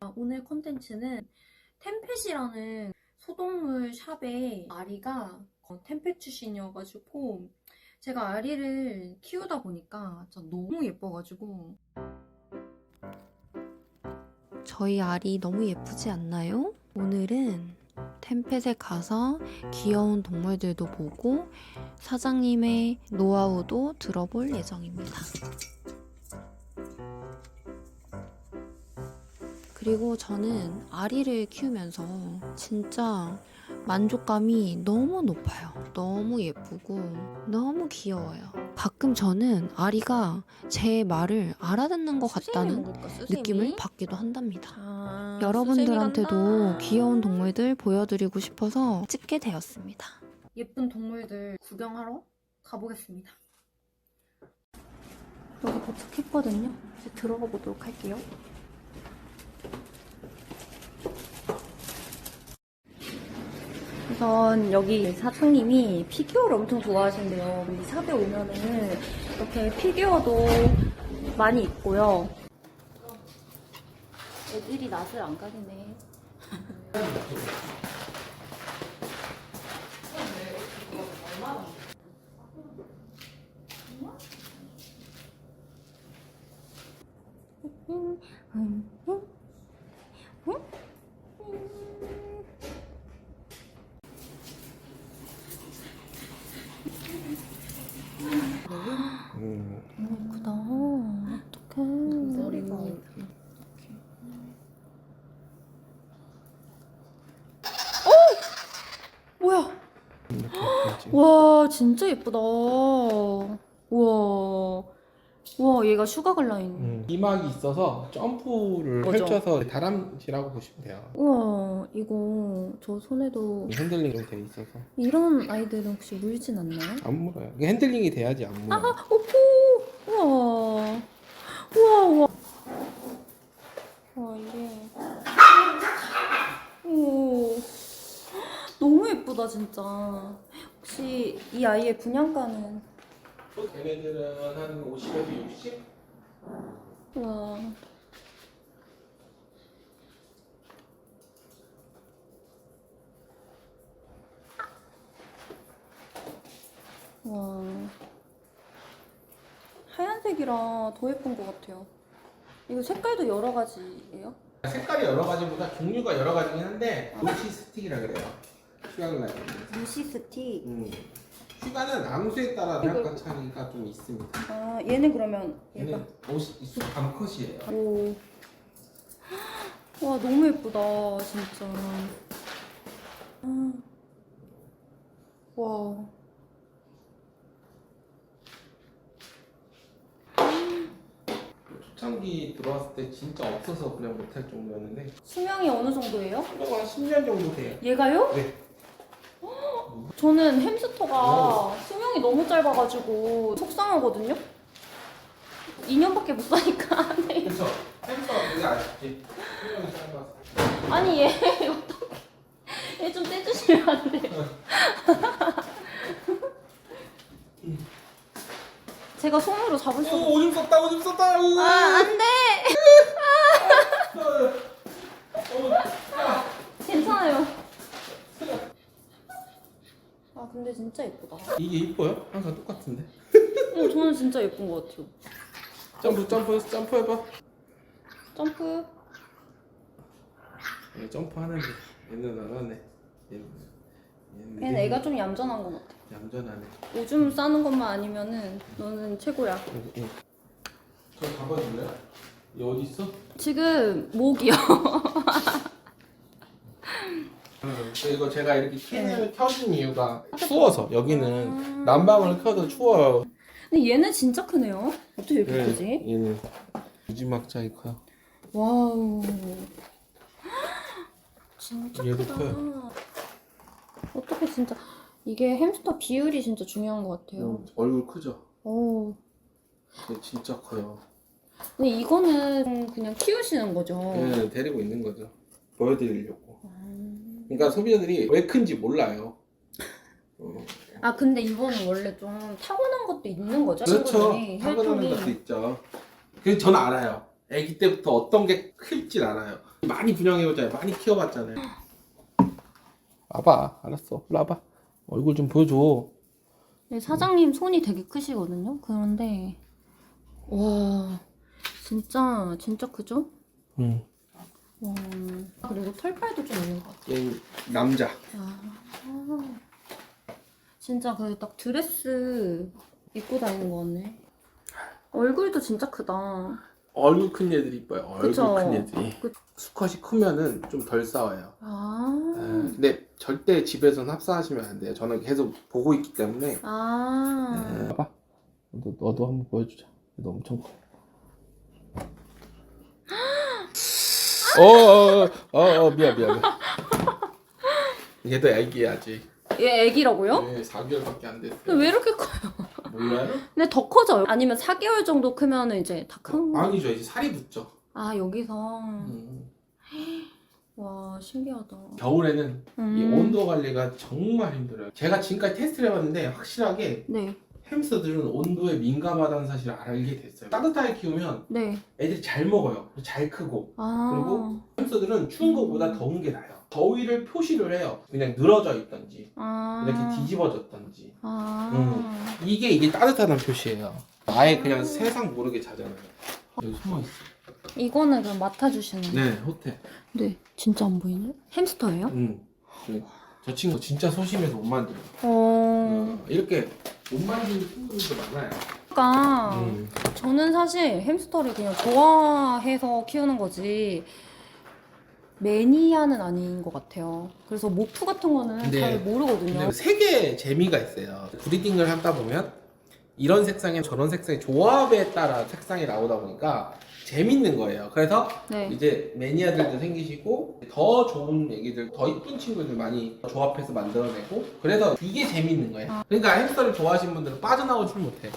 아, 오늘 컨텐츠는 템펫이라는 소동물 샵의 아리가 어, 템펫 출신이어가지고 제가 아리를 키우다 보니까 진짜 너무 예뻐가지고 저희 아리 너무 예쁘지 않나요? 오늘은 템펫에 가서 귀여운 동물들도 보고 사장님의 노하우도 들어볼 예정입니다. 그리고 저는 아리를 키우면서 진짜 만족감이 너무 높아요. 너무 예쁘고 너무 귀여워요. 가끔 저는 아리가 제 말을 알아듣는 것 같다는 느낌을 받기도 한답니다. 아, 여러분들한테도 귀여운 동물들 보여드리고 싶어서 찍게 되었습니다. 예쁜 동물들 구경하러 가보겠습니다. 여기 도착했거든요. 이제 들어가 보도록 할게요. 우선 여기 사장님이 피규어를 엄청 좋아하신대요. 이 샵에 오면은 이렇게 피규어도 많이 있고요. 애들이 낯을 안 가리네. 음, 너무 예쁘다. 어떡해. 머리가 뭐야? 이렇게 예쁘지? 와, 진짜 예쁘다. 우와. 우와, 얘가 슈가 글라인. 음, 이막이 있어서 점프를 맞아. 펼쳐서 다람쥐라고 보시면 돼요. 우와, 이거 저 손에도 핸들링이 좀돼 있어서 이런 아이들은 혹시 물진 않나요? 안 물어요. 이게 핸들링이 돼야지 안 물어요. 오포! 우와. 우와, 우와. 와, 이게. 오. 너무 예쁘다, 진짜. 혹시 이 아이의 분양가는? 또 걔네들은 한 50에서 60? 와. 와. 하얀색이라 더 예쁜 것 같아요. 이거 색깔도 여러 가지예요? 색깔이 여러 가지보다 종류가 여러 가지긴 한데 루시 스틱이라 그래요. 슈가글 라이트. 루시 스틱. 음. 슈가는 앙수에 따라 약간 차이가 좀 있습니다. 아, 얘는 그러면 얘가. 얘는 옷이 쑥 밤컷이에요. 오. 와, 너무 예쁘다, 진짜. 아. 와. 초창기 들어왔을 때 진짜 없어서 그냥 못할 정도였는데 수명이 어느 정도예요? 한 10년 정도 돼요. 얘가요? 네. 저는 햄스터가 수명이 너무 짧아가지고 속상하거든요? 2년밖에 못 사니까. 네. 그렇죠. 햄스터가 되게 아쉽지. 수명이 짧아서. 아니, 얘 어떡해. 얘좀 떼주시면 안 돼요? 제가 손으로 잡을 수 없... 오, 오줌 썼다, 오줌 썼다. 으. 아, 안 돼! 어, 괜찮아요. 아, 근데 진짜 예쁘다. 이게 이뻐요? 항상 똑같은데. 어, 저는 진짜 예쁜 것 같아요. 점프, 점프, 점프 해봐. 점프. 얘 점프 하는데 얘는 안 하네. 얘는, 얘는 얘는 애가 좀 얌전한 것 같아. 얌전하네. 오줌 싸는 것만 아니면은 너는 최고야. 저 가봐줄래요? 얘 어디 있어? 지금 목이요. 응. 이거 제가 이렇게 캔을 켜준 이유가 추워서 여기는 난방을 켜도 추워요. 근데 얘는 진짜 크네요. 어떻게 이렇게 네, 크지? 얘는 무지막지하게 커요. 와우. 진짜 얘도 크다. 커요. 어떻게 진짜 이게 햄스터 비율이 진짜 중요한 것 같아요. 응, 얼굴 크죠? 오. 얘 진짜 커요. 근데 이거는 그냥 키우시는 거죠? 얘는 데리고 있는 거죠. 보여드리려고. 음. 그러니까 소비자들이 왜 큰지 몰라요. 어, 아 근데 이거는 원래 좀 타고난 것도 있는 거죠? 그렇죠. 친구들이 타고나는 혈통이. 것도 있죠. 그래서 저는 알아요. 아기 때부터 어떤 게 클진 않아요. 많이 분양해보잖아요. 많이 키워봤잖아요. 와봐, 알았어. 일로 와봐. 얼굴 좀 보여줘. 네, 사장님 손이 되게 크시거든요. 그런데 와 진짜 진짜 크죠? 응. 와 그리고 털빨도 좀 있는 것 같아요. 얘 남자. 아, 진짜 그 딱 드레스 입고 다니는 거 같네. 얼굴도 진짜 크다. 얼굴 큰 애들이 이뻐요. 얼굴 그쵸? 큰 애들이. 그- 수컷이 크면은 좀 덜 싸워요. 아, 네, 근데 절대 집에서는 합사하시면 안 돼요. 저는 계속 보고 있기 때문에. 아, 네. 봐봐. 너, 너도 한번 보여주자. 너 엄청 커. 어, 어, 어, 어, 미안, 미안. 미안. 얘도 애기야, 아직. 얘 애기라고요? 네, 4개월밖에 안 됐어요. 근데 왜 이렇게 커요? 몰라요? 근데 더 커져요. 아니면 4개월 정도 크면 이제 다 큰. 거. 아니죠, 이제 살이 붙죠. 아 여기서 음. 와 신기하다. 겨울에는 이 음. 온도 관리가 정말 힘들어요. 제가 지금까지 테스트를 해봤는데 확실하게 네, 햄스터들은 온도에 민감하다는 사실을 알게 됐어요. 따뜻하게 키우면 네. 애들이 잘 먹어요. 잘 크고. 아, 그리고 햄스터들은 추운 것보다 더운 게 나아요. 더위를 표시를 해요. 그냥 늘어져 있던지 아, 이렇게 뒤집어졌던지 아, 음. 이게 이게 따뜻하다는 표시예요. 아예 그냥 세상 모르게 자잖아요. 여기 숨어 있어. 이거는 그럼 맡아주시는. 네, 호텔. 네, 진짜 안 보이네. 햄스터예요? 음. 저 친구 진짜 소심해서 못 만들어요. 어, 어, 이렇게 못 만드는 친구들도 많아요. 그러니까 음. 저는 사실 햄스터를 그냥 좋아해서 키우는 거지 매니아는 아닌 것 같아요. 그래서 모프 같은 거는 네. 잘 모르거든요. 근데 색의 재미가 있어요. 브리딩을 하다 보면 이런 색상에 저런 색상의 조합에 따라 색상이 나오다 보니까 재밌는 거예요. 그래서 네. 이제 매니아들도 생기시고 더 좋은 애기들, 더 이쁜 친구들 많이 조합해서 만들어내고 그래서 이게 재밌는 거예요. 그러니까 햄스터를 좋아하시는 분들은 빠져나오질 못해.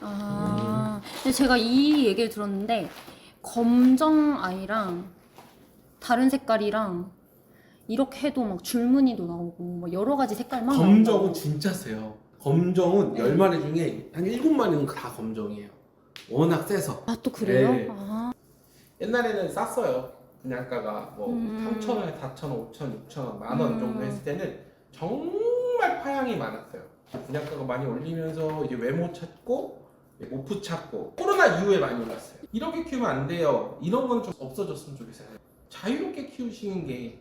아, 근데 제가 이 얘기를 들었는데 검정 아이랑 다른 색깔이랑 이렇게 해도 막 줄무늬도 나오고 막 여러 가지 색깔만 검정은 나온다고. 진짜 세요. 검정은 네. 10마리 중에 한 7마리는 다 검정이에요. 워낙 세서. 아, 또 그래요? 네. 아, 옛날에는 쌌어요. 분양가가 뭐 음. 3,000원에 4,000원, 5,000원, 6,000원, 만원 음. 정도 했을 때는 정말 파양이 많았어요. 분양가가 많이 올리면서 이제 외모 찾고 모프 찾고 코로나 이후에 많이 올랐어요. 이렇게 키우면 안 돼요. 이런 건 좀 없어졌으면 좋겠어요. 자유롭게 키우시는 게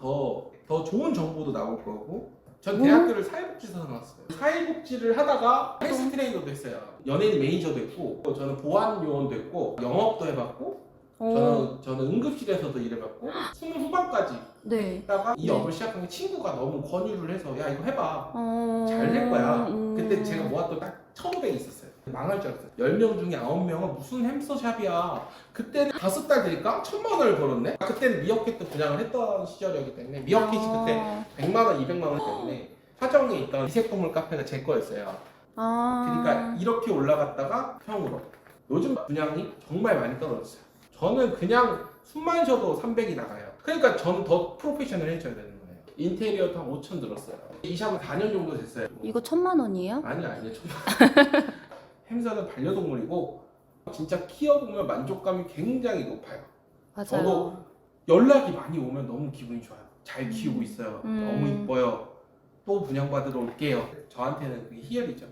더 더 좋은 정보도 나올 거고. 전 음. 대학교를 사회복지사 나왔어요. 사회복지를 하다가 헬스 트레이너도 했어요. 연예인 매니저도 했고, 저는 보안 요원도 했고, 영업도 해봤고, 어, 저는 저는 응급실에서도 일해봤고 스물 후반까지 네. 했다가 이 네. 업을 시작한 게 친구가 너무 권유를 해서 야 이거 해봐 어, 잘될 거야 음. 그때 제가 모았던 딱 1500이 있었어요 망할 줄 알았어요 10명 중에 9명은 무슨 햄스터샵이야 그때는 다섯 달 되니까 천만 원을 벌었네 그때는 미어캣도 분양을 했던 시절이었기 때문에 미어캣이 그때 아, 100만 원 200만 원 때문에 화정에 있던 이색동물 카페가 제 거였어요 아, 그러니까 이렇게 올라갔다가 평으로 요즘 분양이 정말 많이 떨어졌어요. 저는 그냥 숨만 쉬어도 300이 나가요. 그러니까 저는 더 프로페셔널해져야 되는 거예요. 인테리어도 한 5천 들었어요. 이 샵은 4년 정도 됐어요. 이거 천만 원이에요? 아니요 아니요 좀 햄스터는 반려동물이고 진짜 키워보면 만족감이 굉장히 높아요. 맞아요. 저도 연락이 많이 오면 너무 기분이 좋아요. 잘 키우고 있어요. 음. 너무 이뻐요. 또 분양받으러 올게요. 저한테는 그게 희열이죠.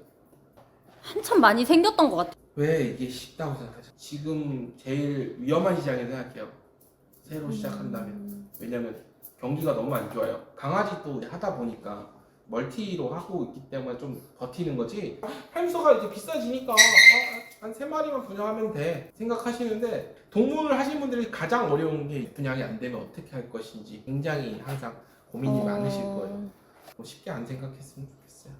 한참 많이 생겼던 것 같아요. 왜 이게 쉽다고 생각하죠? 지금 제일 위험한 시장이라고 생각해요. 새로 시작한다면. 음. 왜냐면 경기가 너무 안 좋아요. 강아지도 하다 보니까 멀티로 하고 있기 때문에 좀 버티는 거지. 햄스터가 이제 비싸지니까 아, 한세 마리만 분양하면 돼 생각하시는데 동물을 하시는 분들이 가장 어려운 게 분양이 안 되면 어떻게 할 것인지 굉장히 항상 고민이 어, 많으실 거예요. 뭐 쉽게 안 생각했으면 좋겠어요.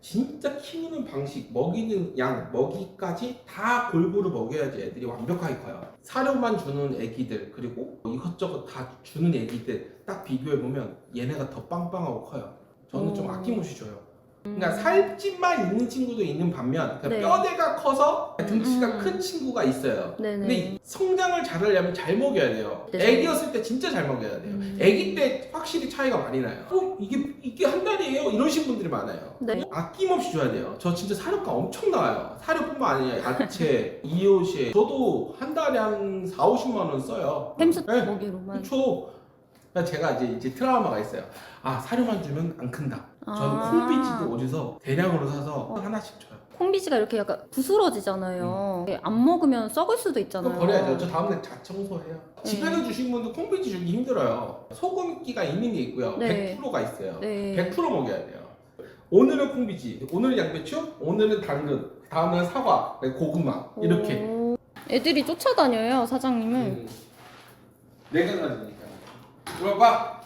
진짜 키우는 방식, 먹이는 양, 먹이까지 다 골고루 먹여야지 애들이 완벽하게 커요. 사료만 주는 애기들 그리고 이것저것 다 주는 애기들 딱 비교해 보면 얘네가 더 빵빵하고 커요. 저는 좀 어. 아낌없이 줘요. 그러니까 살집만 있는 친구도 있는 반면 그러니까 네. 뼈대가 커서 등치가 음. 큰 친구가 있어요. 네네. 근데 이 성장을 잘하려면 잘 먹여야 돼요. 네. 애기였을 때 진짜 잘 먹여야 돼요. 음. 애기 때 확실히 차이가 많이 나요. 어 이게 이게 한 달이에요 이러신 분들이 많아요. 네. 아낌없이 줘야 돼요. 저 진짜 사료가 엄청 나와요. 사료뿐만 아니라 야채, 이옷이 저도 한 달에 한 4, 50만 원 써요. 햄스터 네. 먹이로만. 그렇죠. 그러니까 제가 이제 이제 트라우마가 있어요. 아 사료만 주면 안 큰다. 저는 아. 콩비지도 어디서 대량으로 사서 어. 하나씩 줘요. 콩비지가 이렇게 약간 부스러지잖아요. 안 먹으면 썩을 수도 있잖아요. 버려야죠. 저 다음날 자청소해요. 네. 집에서 주신 분도 콩비지 주기 힘들어요. 소금기가 있는 게 있고요. 네. 100%가 있어요. 네. 100% 먹여야 돼요. 오늘은 콩비지, 오늘은 양배추, 오늘은 당근, 다음날 사과, 네, 고구마 이렇게. 오. 애들이 쫓아다녀요 사장님을. 음. 내가 가지니까. 와봐.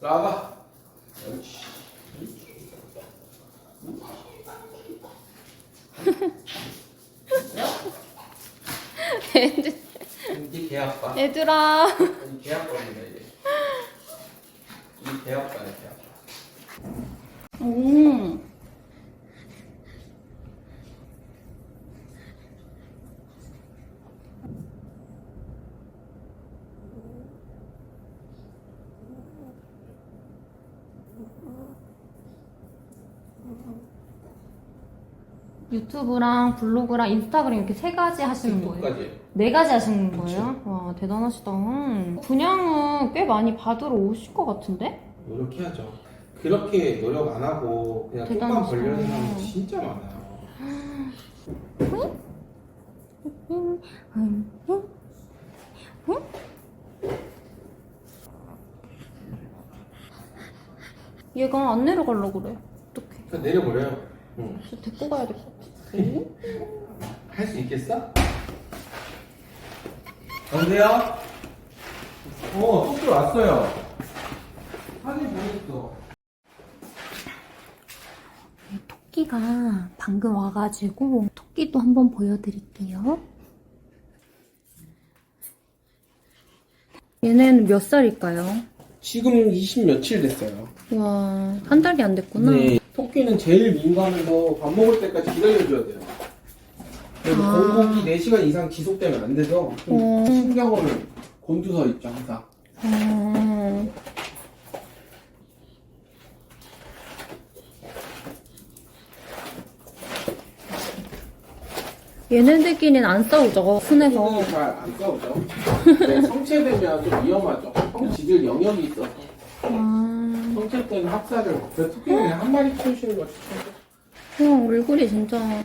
나와봐. 애들, 이게 개 아빠. 애들아. 이 개 아빠입니다 이게. 이 개 아빠네 개 아빠. 오. 유튜브랑 블로그랑 인스타그램 이렇게 세 가지 하시는 거예요? 끝까지. 네 가지 하시는 거예요? 와 대단하시다. 음. 분양은 꽤 많이 받으러 오실 것 같은데? 노력해야죠. 그렇게 노력 안 하고 그냥 똥만 대단하시다. 벌려는 사람 진짜 많아요. 얘가 안 내려가려고 그래. 어떡해. 그냥 내려버려요. 응. 저 데리고 가야 될것 같아. 할수 있겠어? 여보세요? 어, 토끼 왔어요. 사진 보냈어. 토끼가 방금 와가지고 토끼도 한번 보여드릴게요. 얘네는 몇 살일까요? 지금 20 며칠 됐어요. 와, 한 달이 안 됐구나. 네. 토끼는 제일 민감해서 밥 먹을 때까지 기다려줘야 돼요. 그리고 아. 공복이 4시간 이상 지속되면 안 돼서 좀 어. 신경을 곤두서 있죠, 항상. 어, 얘네들끼리는 안 싸우죠, 순해서. 토끼는 잘안 싸우죠. 네, 성체되면 좀 위험하죠. 성지들 영역이 있어서. 아, 성체 때는 학살을. 그래서 토끼는 한 마리 키우시는 거 추천해요. 우와, 얼굴이 진짜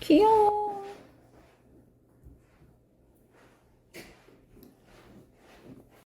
귀여워.